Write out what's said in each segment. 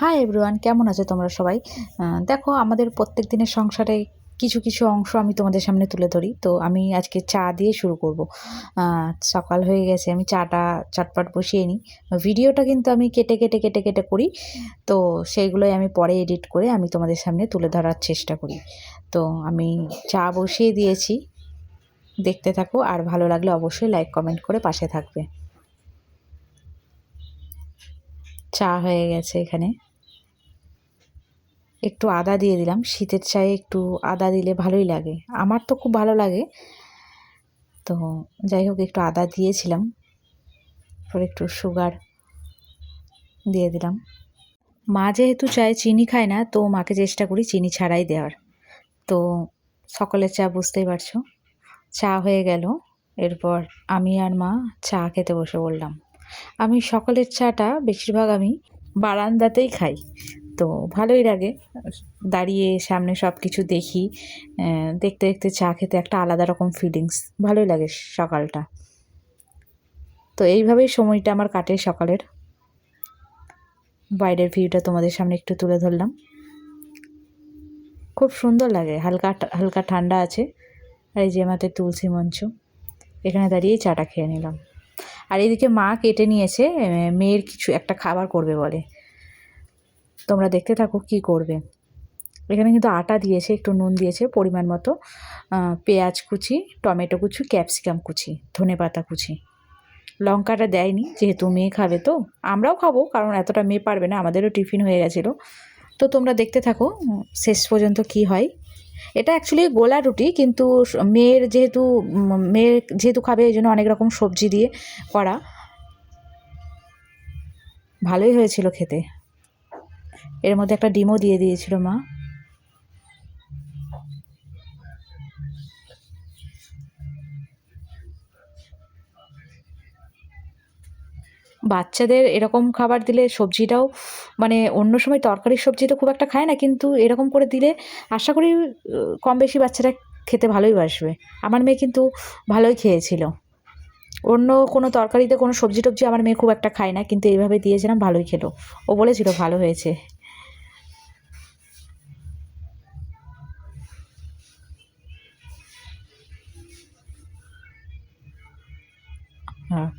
Hi everyone কেমন আছো তোমরা সবাই? দেখো, আমাদের প্রত্যেক দিনের সংসারে কিছু কিছু অংশ আমি তোমাদের সামনে তুলে ধরি। তো আমি আজকে চা দিয়ে শুরু করব। সকাল হয়ে গেছে, আমি চাটা চটপট বসিয়ে নিই। ভিডিওটা কিন্তু আমি কেটে কেটে কেটে কেটে করি। তো সেইগুলোই আমি পরে এডিট করে আমি তোমাদের সামনে তুলে ধরার চেষ্টা করি। তো আমি চা বসিয়ে দিয়েছি। দেখতে থাকো, আর ভালো লাগলে অবশ্যই লাইক কমেন্ট করে পাশে থাকবে। চা হয়ে গেছে এখানে। একটু আদা দিয়ে দিলাম। শীতের চায়ে একটু আদা দিলে ভালোই লাগে। আমার তো খুব ভালো লাগে। তো যাই হোক, একটু আদা দিয়েছিলাম। পরে একটু সুগার দিয়ে দিলাম। মা যেহেতু চায়ে চিনি খায় না, তো মাকে চেষ্টা করি চিনি ছাড়াই দেওয়ার। তো সকলের চা বুঝতেই পারছ? চা হয়ে গেল। এরপর আমি আর মা চা খেতে বসে বললাম আমি সকালের চাটা বেশিরভাগ আমি বারান্দাতেই খাই। তো ভালোই লাগে। দাঁড়িয়ে সামনে সব কিছু দেখি দেখতে দেখতে চা খেতে একটা আলাদা রকম ফিলিংস ভালোই লাগে সকালটা। তো এইভাবেই সময়টা আমার কাটে সকালের। বাইরের ভিউটা তোমাদের সামনে একটু তুলে ধরলাম। খুব সুন্দর লাগে হালকা হালকা ঠান্ডা আছে। আর এই যে আমাদের তুলসী মঞ্চ এখানে দাঁড়িয়ে চাটা খেয়ে নিলাম। আর এদিকে মা কেটে নিয়েছে মেয়ের কিছু একটা খাবার করবে বলে। তোমরা দেখতে থাকো কি করবে। এখানে কিন্তু আটা দিয়েছে, একটু নুন দিয়েছে, পরিমাণ মতো পেঁয়াজ কুচি, টমেটো কুচি, ক্যাপসিকাম কুচি, ধনে পাতা কুচি। লঙ্কাটা দেয়নি, যেহেতু মেয়ে খাবে তো, আমরাও খাব, কারণ এতটা মেয়ে পারবে না, আমাদেরও টিফিন হয়ে গেছিল। তো তোমরা দেখতে থাকো, শেষ পর্যন্ত কি হয়। এটা অ্যাকচুয়ালি গোলা রুটি, কিন্তু মেয়ের যেহেতু মেয়ের যেহেতু খাবে, এই জন্য অনেক রকম সবজি দিয়ে করা। ভালোই হয়েছিল খেতে। এর মধ্যে একটা ডিমও দিয়ে দিয়েছিল মা। বাচ্চাদের এরকম খাবার দিলে সবজিটাও মানে অন্য সময় তরকারির সবজি তো খুব একটা খায় না, কিন্তু এরকম করে দিলে আশা করি কম বেশি বাচ্চারা খেতে ভালোই বাসবে। আমার মেয়ে কিন্তু ভালোই খেয়েছিল। অন্য কোনো তরকারিতে কোনো সবজি টবজি আমার মেয়ে খুব একটা খায় না, কিন্তু এইভাবে দিয়েছিলাম ভালোই খেলো। ও বলেছিল ভালো হয়েছে।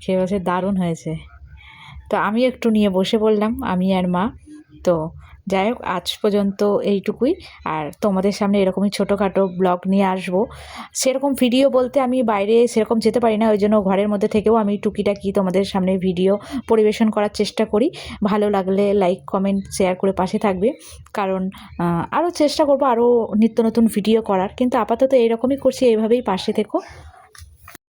খেয়ে বলছে দারুণ হয়েছে। তো আমি একটু নিয়ে বসে পড়লাম, আমি আর মা। তো যাই হোক, আজ পর্যন্ত এইটুকুই। আর তোমাদের সামনে এরকমই ছোটোখাটো ব্লগ নিয়ে আসব। সেরকম ভিডিও বলতে আমি বাইরে সেরকম যেতে পারি না, ওই জন্য ঘরের মধ্যে থেকেও আমি টুকিটাকি তোমাদের সামনে ভিডিও পরিবেশন করার চেষ্টা করি। ভালো লাগলে লাইক কমেন্ট শেয়ার করে পাশে থাকবে। কারণ আরও চেষ্টা করব আরও নিত্য নতুন ভিডিও করার। কিন্তু আপাতত এরকমই করছি, এইভাবেই পাশে থেকো।